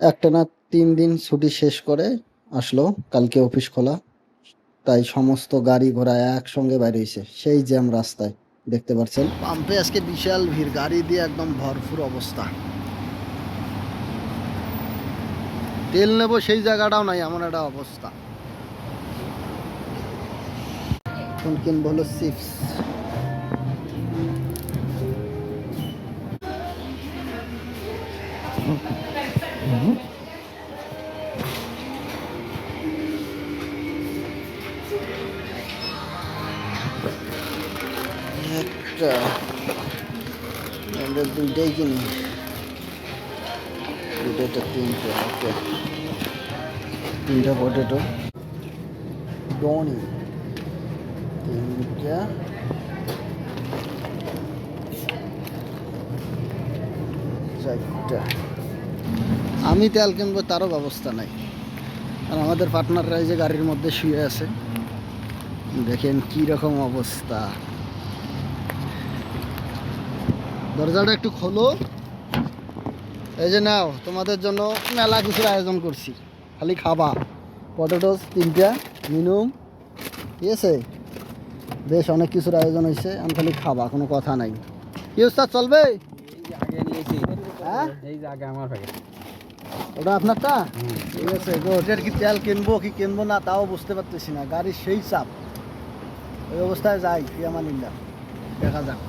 একটা না তিন দিন ছুটি শেষ করে আসলো, কালকে অফিস খোলা। তাই সমস্ত গাড়ি ঘোড়া একসঙ্গে বাইরে হয়েছে। সেই জ্যাম রাস্তায়, দেখতে পাচ্ছেন। পাম্পে আজকে বিশাল ভিড়, গাড়ি দিয়ে একদম ভরপুর অবস্থা। তেল নেব সেই জায়গাটাও নাই, এমন একটা অবস্থা। এখন কিনবো চিপস। একটা আমরা দুইটাই কিনি। দুটোটা তিনটে ওকে। তিনটা পটেটো ডনি তিনটা। চারটা। আমি তেল কিনবো তারও ব্যবস্থা নাই। আর আমাদের পার্টনাররা এই যে গাড়ির মধ্যে শুয়ে আছে দেখেন কি রকম অবস্থা। দরজাটা একটু খোলো। এই যে নাও তোমাদের জন্য মেলা কিছুর আয়োজন করছি। খালি খাবা। পটেটোস তিনটা মিনুম ঠিক আছে? বেশ অনেক কিছুর আয়োজন হয়েছে আমি খালি খাবা কোনো কথা নাই। কি উস্তাদ চলবে? আগে নিয়েছি। হ্যাঁ? এই যে আগে আমার ওটা আপনারটা? ঠিক আছে ওটার কি তেল কিনবো কি কিনবো না তাও বুঝতে পারতেছি না। গাড়ির সেই চাপ। ওই অবস্থায় যাই ফিয়ামানিল্লা। দেখা যাক।